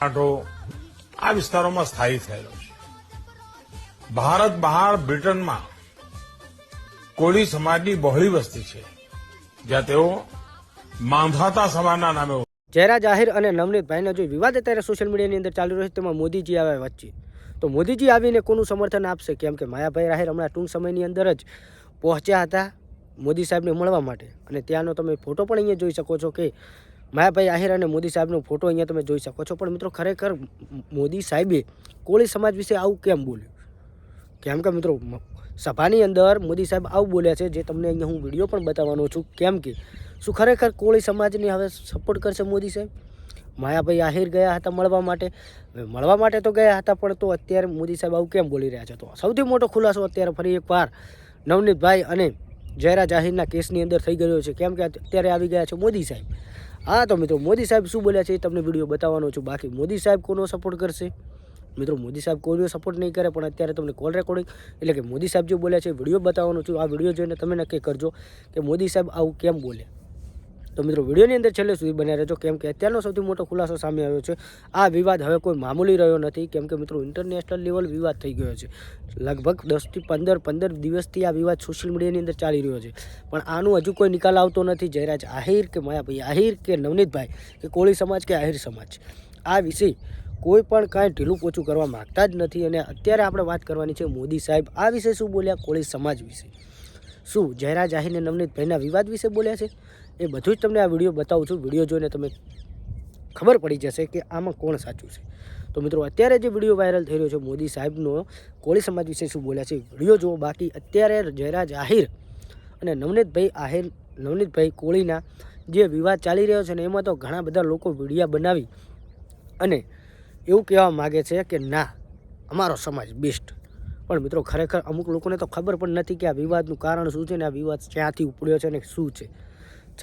આંટો આ વિસ્તારોમાં સ્થાયી થયેલો છે. ભારત બહાર બ્રિટનમાં કોળી સમાજની બહોળી વસ્તી છે, જ્યાં તેઓ માંધાતા સમાજના નામે જયરાજ જાહેર અને નવનીતભાઈનો જે વિવાદ અત્યારે સોશિયલ મીડિયાની અંદર ચાલી રહ્યો છે, તેમાં મોદીજી આવ્યા વચ્ચે. તો મોદીજી આવીને કોનું સમર્થન આપશે? કેમ કે માયાભાઈ રાહેર હમણાં ટૂંક સમયની અંદર જ પહોંચ્યા હતા મોદી સાહેબને મળવા માટે. અને ત્યાંનો તમે ફોટો પણ અહીંયા જોઈ શકો છો કે માયાભાઈ આહિર અને મોદી સાહેબનો ફોટો અહીંયા તમે જોઈ શકો છો. પણ મિત્રો ખરેખર મોદી સાહેબે કોળી સમાજ વિશે આવું કેમ બોલ્યું? કેમ કે મિત્રો સભાની અંદર મોદી સાહેબ આવું બોલ્યા છે, જે તમને અહીંયા હું વીડિયો પણ બતાવવાનો છું. કેમ કે, શું ખરેખર કોળી સમાજને હવે સપોર્ટ કરશે મોદી સાહેબ? માયાભાઈ આહિર ગયા હતા મળવા માટે. મળવા માટે તો ગયા હતા, પણ તો અત્યારે મોદી સાહેબ આવું કેમ બોલી રહ્યા છે? તો સૌથી મોટો ખુલાસો અત્યારે ફરી એકવાર નવનીતભાઈ અને જયરાજ આહિરના કેસની અંદર થઈ ગયો છે. કેમ કે અત્યારે આવી ગયા છે મોદી સાહેબ. હા, તો મિત્રો, મોદી સાહેબ શું બોલ્યા છે એ તમને વીડિયો બતાવવાનો છું. બાકી મોદી સાહેબ કોનો સપોર્ટ કરશે? મિત્રો, મોદી સાહેબ કોઈનો સપોર્ટ નહીં કરે, પણ અત્યારે તમને કોલ રેકોર્ડિંગ એટલે કે મોદી સાહેબ જે બોલ્યા છે વીડિયો બતાવવાનો છું. આ વીડિયો જોઈને તમે નક્કી કરજો કે મોદી સાહેબ આવું કેમ બોલે. તો મિત્રો, વિડીયોની અંદર છેલ્લે સુધી બન્યા રહેજો, કેમ કે અત્યારનો સૌથી મોટો ખુલાસો સામે આવ્યો છે. આ વિવાદ હવે કોઈ મામૂલી રહ્યો નથી, કેમ કે મિત્રો ઇન્ટરનેશનલ લેવલ વિવાદ થઈ ગયો છે. લગભગ દસથી પંદર પંદર દિવસથી આ વિવાદ સોશિયલ મીડિયાની અંદર ચાલી રહ્યો છે. પણ આનું હજુ કોઈ નિકાલ આવતો નથી. જયરાજ આહિર કે માયાભાઈ આહિર કે નવનીતભાઈ, કે કોળી સમાજ કે આહિર સમાજ. આ વિશે કોઈ પણ કાંઈ ઢીલું પોચું કરવા માગતા જ નથી અને અત્યારે આપણે વાત કરવાની છે મોદી સાહેબ. આ વિશે શું બોલ્યા? કોળી સમાજ વિશે. શું જયરાજ આહિરને નવનીતભાઈના વિવાદ વિશે બોલ્યા છે? એ બધું જ તમને આ વીડિયો બતાવું છું. વીડિયો જોઈને તમે ખબર પડી જશે કે આમાં કોણ સાચું છે. તો મિત્રો, અત્યારે જે વીડિયો વાયરલ થઈ રહ્યો છે, મોદી સાહેબનો, કોળી સમાજ વિશે શું બોલ્યા છે વીડિયો જુઓ. બાકી અત્યારે જયરાજ આહિર અને નવનીતભાઈ આહિર, નવનીતભાઈ કોળીના જે વિવાદ ચાલી રહ્યો છે ને એમાં તો ઘણા બધા લોકો વિડીયા બનાવી અને એવું કહેવા માગે છે કે ના, અમારો સમાજ બેસ્ટ. પણ મિત્રો, ખરેખર અમુક લોકોને તો ખબર પણ નથી કે આ વિવાદનું કારણ શું છે ને આ વિવાદ ક્યાંથી ઉપડ્યો છે ને શું છે.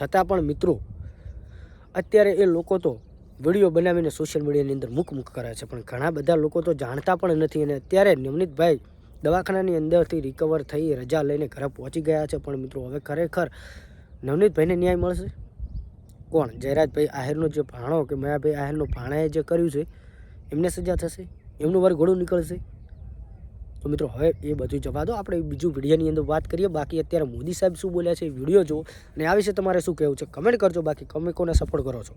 છતાં પણ મિત્રો, અત્યારે એ લોકો તો વીડિયો બનાવીને સોશિયલ મીડિયાની અંદર મુક મુખ કરે છે. પણ ઘણા બધા લોકો તો જાણતા પણ નથી અને અત્યારે નવનીતભાઈ દવાખાનાની અંદરથી રિકવર થઈ રજા લઈને ઘરે પહોંચી ગયા છે. પણ મિત્રો, હવે ખરેખર નવનીતભાઈને ન્યાય મળશે? કોણ? જયરાજભાઈ આહિરનો જે ભાણો કે મયાભાઈ આહિરનો ભાણાએ જે કર્યું છે, એમને સજા થશે? એમનું વાર ઘોડું નીકળશે? તો મિત્રો, હવે એ બધું જવા દો. આપણે બીજું વિડીયોની અંદર વાત કરીએ. બાકી અત્યારે મોદી સાહેબ શું બોલ્યા છે વીડિયો જુઓ. અને આ વિશે તમારે શું કહેવું છે કમેન્ટ કરજો. બાકી તમે કોને સપોર્ટ કરો છો?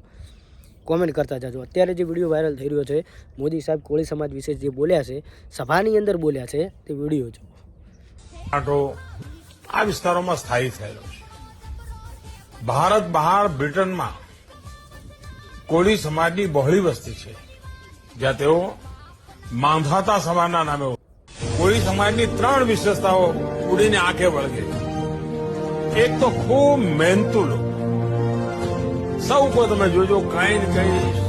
કોમેન્ટ કરતા જાજો. અત્યારે જે વીડિયો વાયરલ થઈ રહ્યો છે, મોદી સાહેબ કોળી સમાજ વિશે જે બોલ્યા છે, સભાની અંદર બોલ્યા છે, તે વીડિયો આંટો આ વિસ્તારોમાં સ્થાયી થયેલો ભારત બહાર બ્રિટનમાં કોળી સમાજની બહોળી વસ્તી છે. જ્યાં તેઓ માંધાતા સમાજના નામે કોળી સમાજની ત્રણ વિશેષતાઓ ઉડીને આંખે વળગે. એક તો ખૂબ મહેનતુ લોકો. સૌ કોઈ તમે જોજો, કઈ ને કઈ